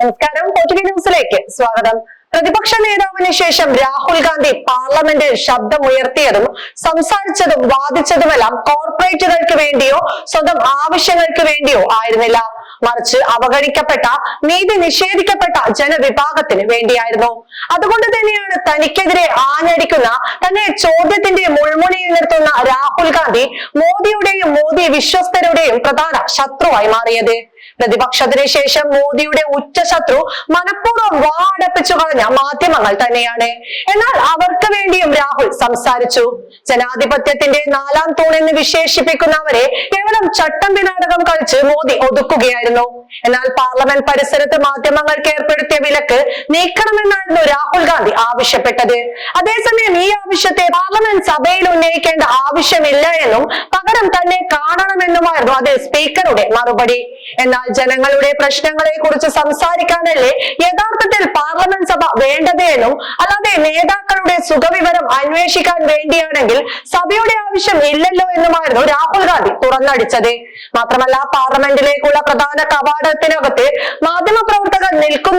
നമസ്കാരം കൊച്ചി ന്യൂസിലേക്ക് സ്വാഗതം. പ്രതിപക്ഷ നേതാവിന് ശേഷം രാഹുൽ ഗാന്ധി പാർലമെന്റിൽ ശബ്ദമുയർത്തിയതും സംസാരിച്ചതും വാദിച്ചതുമെല്ലാം കോർപ്പറേറ്റുകൾക്ക് വേണ്ടിയോ സ്വന്തം ആവശ്യങ്ങൾക്ക് വേണ്ടിയോ ആയിരുന്നില്ല. മറിച്ച് അവഗണിക്കപ്പെട്ട നീതി നിഷേധിക്കപ്പെട്ട ജനവിഭാഗത്തിന് വേണ്ടിയായിരുന്നു. അതുകൊണ്ട് തന്നെയാണ് തനിക്കെതിരെ ആഞ്ഞടിക്കുന്ന തന്നെ ചോദ്യത്തിന്റെ മുൾമുനയിൽ നിർത്തുന്ന രാഹുൽ ഗാന്ധി മോദിയുടെയും മോദി വിശ്വസ്തരുടെയും പ്രധാന ശത്രുവായി മാറിയത്. പ്രതിപക്ഷത്തിന് ശേഷം മോദിയുടെ ഉറ്റ ശത്രു മനഃപൂർവം വാടപ്പിച്ചു കളഞ്ഞ മാധ്യമങ്ങൾ തന്നെയാണ്. എന്നാൽ അവർക്ക് വേണ്ടിയും രാഹുൽ സംസാരിച്ചു. ജനാധിപത്യത്തിന്റെ നാലാം തൂൺ എന്ന് വിശേഷിപ്പിക്കുന്നവരെ കേവലം ചട്ടം വിനാടകം കളിച്ച് മോദി ഒതുക്കുകയായിരുന്നു. എന്നാൽ പാർലമെന്റ് പരിസരത്ത് മാധ്യമങ്ങൾക്ക് ഏർപ്പെടുത്തിയ വിലക്ക് നീക്കണമെന്നായിരുന്നു രാഹുൽ ഗാന്ധി ആവശ്യപ്പെട്ടത്. അതേസമയം ഈ ആവശ്യത്തെ പാർലമെന്റ് സഭയിൽ ഉന്നയിക്കേണ്ട ആവശ്യമില്ല എന്നും പകരം തന്നെ കാണണമെന്നുമായിരുന്നു അതിൽ സ്പീക്കറുടെ മറുപടി. എന്നാൽ ജനങ്ങളുടെ പ്രശ്നങ്ങളെ കുറിച്ച് സംസാരിക്കാനല്ലേ യഥാർത്ഥത്തിൽ പാർലമെന്റ് സഭ വേണ്ടത് എന്നും അല്ലാതെ നേതാക്കളുടെ സുഖവിവരം അന്വേഷിക്കാൻ വേണ്ടിയാണെങ്കിൽ സഭയുടെ ആവശ്യം ഇല്ലല്ലോ എന്നുമായിരുന്നു രാഹുൽ ഗാന്ധി തുറന്നടിച്ചത്. മാത്രമല്ല പാർലമെന്റിലേക്കുള്ള പ്രധാന കവാടത്തിനകത്ത് മാധ്യമപ്രവർത്തകർ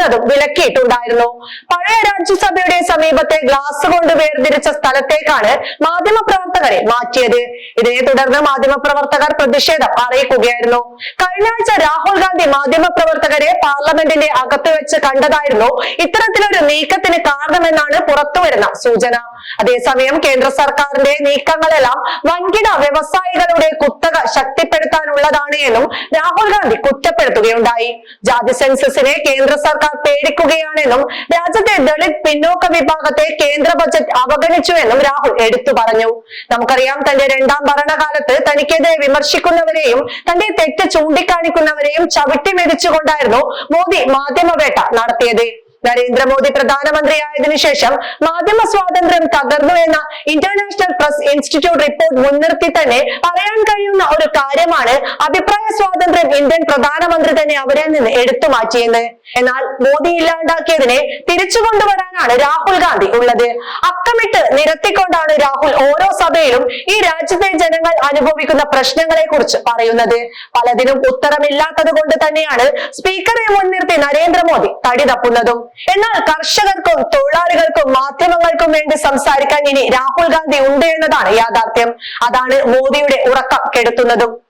നിൽക്കുന്നതും വിലക്കിയിട്ടുണ്ടായിരുന്നു. പഴയ രാജ്യസഭയുടെ സമീപത്തെ ഗ്ലാസ് കൊണ്ട് വേർതിരിച്ച സ്ഥലത്തേക്കാണ് മാധ്യമപ്രവർത്തകരെ മാറ്റിയത്. ഇതേ തുടർന്ന് മാധ്യമപ്രവർത്തകർ പ്രതിഷേധം അറിയിക്കുകയായിരുന്നു. കഴിഞ്ഞ ആഴ്ച രാഹുൽ ഗാന്ധി മാധ്യമപ്രവർത്തകരെ പാർലമെന്റിന്റെ അകത്ത് വെച്ച് കണ്ടതായിരുന്നു ഇത്തരത്തിലൊരു നീക്കത്തിന് കാരണമെന്നാണ് പുറത്തുവരുന്ന സൂചന. അതേസമയം കേന്ദ്ര സർക്കാരിന്റെ നീക്കങ്ങളെല്ലാം വൻകിട വ്യവസായികളുടെ കുത്തക ശക്തിപ്പെടുത്താനുള്ളതാണ് എന്നും രാഹുൽ ഗാന്ധി കുറ്റപ്പെടുത്തുകയുണ്ടായി. ജാതി സെൻസസിനെ കേന്ദ്ര സർക്കാർ പേടിക്കുകയാണെന്നും രാജ്യത്തെ ദളിത് പിന്നോക്ക വിഭാഗത്തെ കേന്ദ്ര ബജറ്റ് അവഗണിച്ചു എന്നും രാഹുൽ എടുത്തു പറഞ്ഞു. നമുക്കറിയാം തന്റെ രണ്ടാം ഭരണകാലത്ത് തനിക്കെതിരെ വിമർശിക്കുന്നവരെയും തന്റെ തെറ്റ് ചൂണ്ടിക്കാണിക്കുന്നവരെയും ചവിട്ടി മെതിച്ചുകൊണ്ടായിരുന്നു മോദി മാധ്യമവേട്ട നടത്തിയത്. നരേന്ദ്രമോദി പ്രധാനമന്ത്രിയായതിനു ശേഷം മാധ്യമ സ്വാതന്ത്ര്യം തകർന്നു എന്ന ഇന്റർനാഷണൽ പ്രസ് ഇൻസ്റ്റിറ്റ്യൂട്ട് റിപ്പോർട്ട് മുൻനിർത്തി തന്നെ പറയാൻ കഴിയുന്ന ഒരു കാര്യമാണ് അഭിപ്രായ സ്വാതന്ത്ര്യം ഇന്ത്യൻ പ്രധാനമന്ത്രി തന്നെ അവരിൽ നിന്ന് എടുത്തു മാറ്റിയെന്ന്. എന്നാൽ മോദി ഇല്ലാണ്ടാക്കിയതിനെ തിരിച്ചു കൊണ്ടുവരാനാണ് രാഹുൽ ഗാന്ധി ഉള്ളത്. അക്കമിട്ട് നിരത്തിക്കൊണ്ടാണ് രാഹുൽ ഓരോ സഭയിലും ഈ രാജ്യത്തെ ജനങ്ങൾ അനുഭവിക്കുന്ന പ്രശ്നങ്ങളെ കുറിച്ച് പറയുന്നത്. പലതിനും ഉത്തരമില്ലാത്തത് കൊണ്ട് തന്നെയാണ് സ്പീക്കറെ മുൻനിർത്തി നരേന്ദ്രമോദി തടി തപ്പുന്നതും. എന്നാൽ കർഷകർക്കും തൊഴിലാളികൾക്കും മാധ്യമങ്ങൾക്കും വേണ്ടി സംസാരിക്കാൻ ഇനി രാഹുൽ ഗാന്ധി ഉണ്ട് എന്നതാണ് യാഥാർത്ഥ്യം. അതാണ് മോദിയുടെ ഉറക്കം കെടുത്തുന്നതും.